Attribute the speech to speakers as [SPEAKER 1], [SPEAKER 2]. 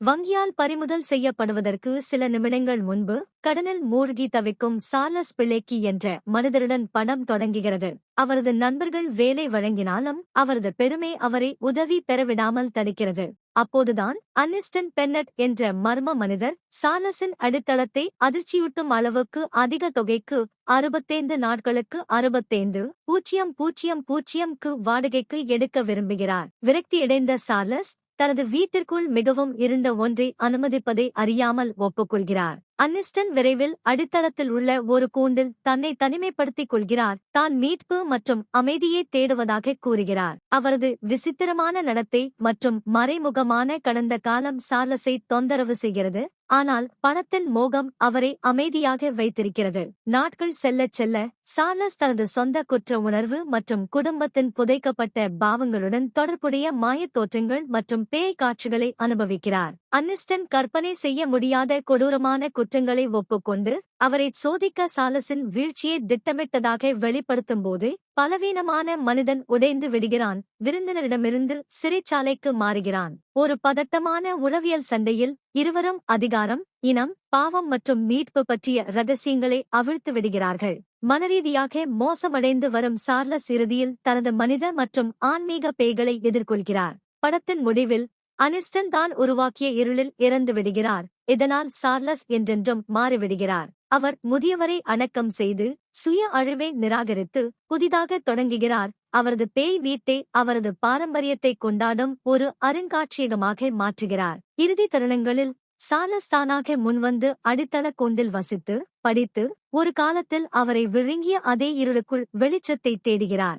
[SPEAKER 1] வங்கியால் பறிமுதல் செய்யப்படுவதற்கு சில நிமிடங்கள் முன்பு கடனில் மூழ்கி தவிக்கும் சார்லஸ் பிள்ளைக்கி என்ற மனிதருடன் படம் தொடங்குகிறது. அவரது நண்பர்கள் வேலை வழங்கினாலும் அவரது பெருமை அவரை உதவி பெறவிடாமல் தடுக்கிறது. அப்போதுதான் அன்னிஸ்டன் பென்னட் என்ற மர்ம மனிதர் சார்லஸின் அடித்தளத்தை அதிர்ச்சியூட்டும் அளவுக்கு அதிக தொகைக்கு அறுபத்தைந்து நாட்களுக்கு அறுபத்தைந்து பூஜ்ஜியம் பூஜ்ஜியம் பூஜ்ஜியம்க்கு வாடகைக்கு எடுக்க விரும்புகிறார். விரக்தியடைந்த சார்லஸ் தனது வீட்டிற்குள் மிகவும் இருண்ட ஒன்றை அனுமதிப்பதை அறியாமல் ஒப்புக்கொள்கிறார். அன்னிஸ்டன் விரைவில் அடித்தளத்தில் உள்ள ஒரு கூண்டில் தன்னை தனிமைப்படுத்திக் கொள்கிறார். தான் மீட்பு மற்றும் அமைதியை தேடுவதாக கூறுகிறார். அவரது விசித்திரமான நடத்தை மற்றும் மறைமுகமான கடந்த காலம் சார்லஸை தொந்தரவு செய்கிறது. ஆனால் பணத்தின் மோகம் அவரை அமைதியாக வைத்திருக்கிறது. நாட்கள் செல்லச் செல்ல சார்லஸ் தனது சொந்த குற்ற உணர்வு மற்றும் குடும்பத்தின் புதைக்கப்பட்ட பாவங்களுடன் தொடர்புடைய மாயத் தோற்றங்கள் மற்றும் பேய் காட்சிகளை அனுபவிக்கிறார். அன்னிஸ்டன் கற்பனை செய்ய முடியாத கொடூரமான குற்றங்களை ஒப்புக்கொண்டு அவரை சோதிக்க சாலசின் வீழ்ச்சியை திட்டமிட்டதாக வெளிப்படுத்தும்போது பலவீனமான மனிதன் உடைந்து விடுகிறான். விருந்தினரிடமிருந்து சிறைச்சாலைக்கு மாறுகிறான். ஒரு பதட்டமான உளவியல் சண்டையில் இருவரும் அதிகாரம் இனம் பாவம் மற்றும் மீட்பு பற்றிய ரகசியங்களை அவிழ்த்து விடுகிறார்கள். மனரீதியாக மோசமடைந்து வரும் சார்லஸ் இறுதியில் தனது மனித மற்றும் ஆன்மீக பேய்களை எதிர்கொள்கிறார். படத்தின் முடிவில் அனிஸ்டன் தான் உருவாக்கிய இருளில் இறந்து விடுகிறார். இதனால் சார்லஸ் என்றென்றும் மாறிவிடுகிறார் அவர் முதியவரை அணக்கம் செய்து சுய அழிவை நிராகரித்து புதிதாக தொடங்குகிறார். அவரது பேய் வீட்டை அவரது பாரம்பரியத்தை கொண்டாடும் ஒரு அருங்காட்சியகமாக மாற்றுகிறார். இறுதி தருணங்களில் சார்லஸ் தானாக முன்வந்து அடித்தள கொண்டில் வசித்து படித்து ஒரு காலத்தில் அவரை விழுங்கிய அதே இருளுக்குள் வெளிச்சத்தை தேடுகிறார்.